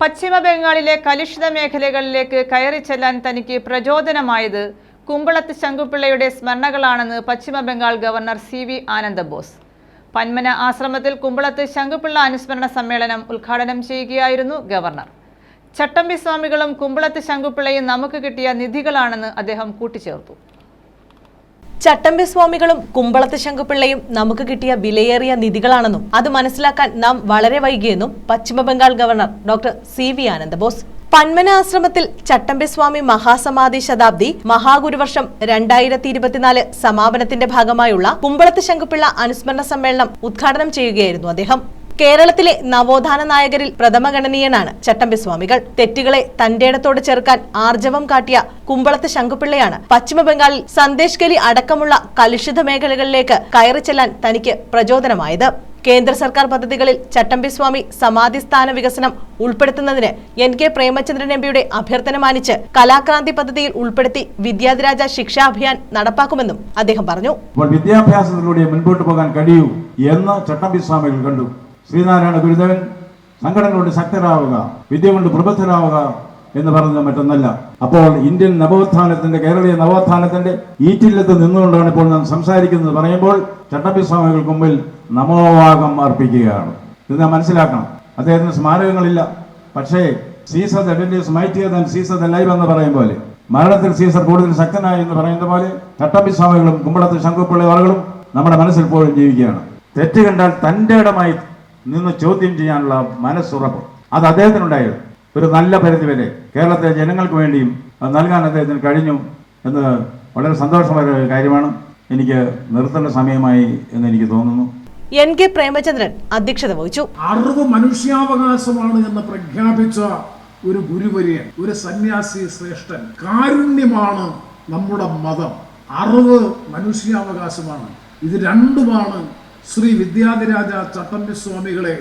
പശ്ചിമ ബംഗാളിലെ കലുഷിത മേഖലകളിലേക്ക് കയറി ചെല്ലാൻ തനിക്ക് പ്രചോദനമായത് കുമ്പളത്ത് ശങ്കുപിള്ളയുടെ സ്മരണകളാണെന്ന് പശ്ചിമ Bengal governor C V Ananda Bose. Panmana ആശ്രമത്തിൽ കുമ്പളത്ത് ശങ്കുപിള്ള അനുസ്മരണ സമ്മേളനം ഉദ്ഘാടനം ചെയ്യുകയായിരുന്നു ഗവർണർ. ചട്ടമ്പി സ്വാമികളും കുമ്പളത്ത് ശങ്കുപിള്ളയും നമുക്ക് കിട്ടിയ നിധികളാണെന്ന് അദ്ദേഹം കൂട്ടിച്ചേർത്തു. ചട്ടമ്പി സ്വാമികളും കുമ്പളത്ത് ശങ്കുപിള്ളയും നമുക്ക് കിട്ടിയ വിലയേറിയ നിധികളാണെന്നും അത് മനസ്സിലാക്കാൻ നാം വളരെ വൈകിയെന്നും Paschima Bengal governor doctor C V Ananda Bose. Panmana ആശ്രമത്തിൽ ചട്ടമ്പിസ്വാമി മഹാസമാധി ശതാബ്ദി മഹാഗുരുവർഷം രണ്ടായിരത്തി ഇരുപത്തിനാല് സമാപനത്തിന്റെ ഭാഗമായുള്ള കുമ്പളത്ത് ശങ്കുപിള്ള അനുസ്മരണ സമ്മേളനം ഉദ്ഘാടനം ചെയ്യുകയായിരുന്നു അദ്ദേഹം. കേരളത്തിലെ നവോത്ഥാന നായകരിൽ പ്രഥമഗണനീയനാണ് ചട്ടമ്പിസ്വാമികൾ തെറ്റുകളെ ഇടത്തോട് ചേർക്കാൻ ആർജവം കാട്ടിയ കുമ്പളത്ത് ശങ്കുപിള്ളയാണ് പശ്ചിമബംഗാളിൽ സന്ദേശ് ഗലി അടക്കമുള്ള കലുഷിത മേഖലകളിലേക്ക് കയറി ചെല്ലാൻ തനിക്ക് പ്രചോദനമായത്. കേന്ദ്ര സർക്കാർ പദ്ധതികളിൽ ചട്ടമ്പി സ്വാമി സമാധി സ്ഥാന വികസനം ഉൾപ്പെടുത്തുന്നതിന് എൻ കെ പ്രേമചന്ദ്രൻ എംപിയുടെ അഭ്യർത്ഥന മാനിച്ച് കലാക്രാന്തി പദ്ധതിയിൽ ഉൾപ്പെടുത്തി വിദ്യാധിരാജ ശിക്ഷാ അഭിയാൻ നടപ്പാക്കുമെന്നും അദ്ദേഹം പറഞ്ഞു. വിദ്യാഭ്യാസത്തിലൂടെ മുൻപോട്ട് പോകാൻ കഴിയൂ എന്ന് ചട്ടമ്പിസ്വാമികൾ കണ്ടു. ശ്രീനാരായണ ഗുരുദേവൻ കൊണ്ട് ശക്തരാവുക വിദ്യ കൊണ്ട് പ്രബുദ്ധരാവുക എന്ന് പറഞ്ഞത് മറ്റൊന്നല്ല. അപ്പോൾ ഇന്ത്യൻ നവോത്ഥാനത്തിന്റെ കേരളീയ നവോത്ഥാനത്തിന്റെ ഈറ്റില്ലത്ത് നിന്നുകൊണ്ടാണ് ഇപ്പോൾ നാം സംസാരിക്കുന്നത്. പറയുമ്പോൾ ചട്ടമ്പി സ്വാമികൾക്ക് മുമ്പിൽ നമോവാകം അർപ്പിക്കുകയാണ്. ഇത് നാം മനസ്സിലാക്കണം. അദ്ദേഹത്തിന് സ്മാരകങ്ങളില്ല. പക്ഷേ സീസർ സീസർ ദ ലൈവ് എന്ന് പറയും പോലെ മരണത്തിൽ സീസർ കൂടുതൽ ശക്തനായി എന്ന് പറയുന്ന പോലെ ചട്ടമ്പി സ്വാമികളും കുമ്പളത്ത് ശങ്കുപ്പിള്ള ആളുകളും നമ്മുടെ മനസ്സിൽ പോലും ജീവിക്കുകയാണ്. തെറ്റ് കണ്ടാൽ തന്റെ ഇടമായി നിന്ന് ചോദ്യം ചെയ്യാനുള്ള മനസ്സുറപ്പ്. അത് അദ്ദേഹത്തിനുണ്ടായിരുന്നു ഒരു നല്ല പരിധി വരെ കേരളത്തിലെ ജനങ്ങൾക്ക് വേണ്ടിയും അത് നൽകാൻ അദ്ദേഹത്തിന് കഴിഞ്ഞു എന്ന് വളരെ സന്തോഷമായ ഒരു കാര്യമാണ്. എനിക്ക് നിർത്തേണ്ട സമയമായി എന്ന് എനിക്ക് തോന്നുന്നു. എൻ കെ പ്രേമചന്ദ്രൻ അധ്യക്ഷത വഹിച്ചു. അറിവ് മനുഷ്യാവകാശമാണ് എന്ന് പ്രഖ്യാപിച്ച ഒരു ഗുരുവര്യൻ ഒരു സന്യാസി ശ്രേഷ്ഠൻ കാരുണ്യമാണ് നമ്മുടെ മതം. അറിവ് മനുഷ്യാവകാശമാണ്. ഇത് രണ്ടുമാണ് ശ്രീ വിദ്യാധിരാജ ചട്ടമ്പി സ്വാമികളെ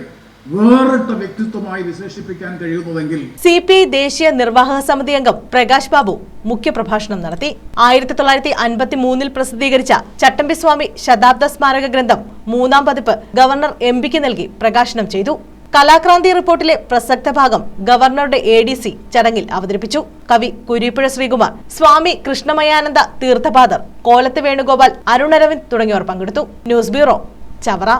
വേറിട്ട വ്യക്തിത്വമായി വിശേഷിപ്പിക്കാൻ കഴിയുന്നതെങ്കിൽ സി പി ദേശീയ നിർവാഹക സമിതി അംഗം പ്രകാശ് ബാബു മുഖ്യപ്രഭാഷണം നടത്തി. ആയിരത്തി തൊള്ളായിരത്തി അൻപത്തി മൂന്നിൽ പ്രസിദ്ധീകരിച്ച ചട്ടമ്പിസ്വാമി ശതാബ്ദ സ്മാരക ഗ്രന്ഥം മൂന്നാം പതിപ്പ് ഗവർണർ എം പിക്ക് നൽകി പ്രകാശനം ചെയ്തു. കലാക്രാന്തി റിപ്പോർട്ടിലെ പ്രസക്ത ഭാഗം ഗവർണറുടെ എ ഡി സി ചടങ്ങിൽ അവതരിപ്പിച്ചു. കവി കുരീപ്പുഴ ശ്രീകുമാർ സ്വാമി കൃഷ്ണമയാനന്ദ തീർത്ഥപാദർ കോലത്ത് വേണുഗോപാൽ അരുൺ അരവിന്ദ് തുടങ്ങിയവർ പങ്കെടുത്തു. News bureau Chavara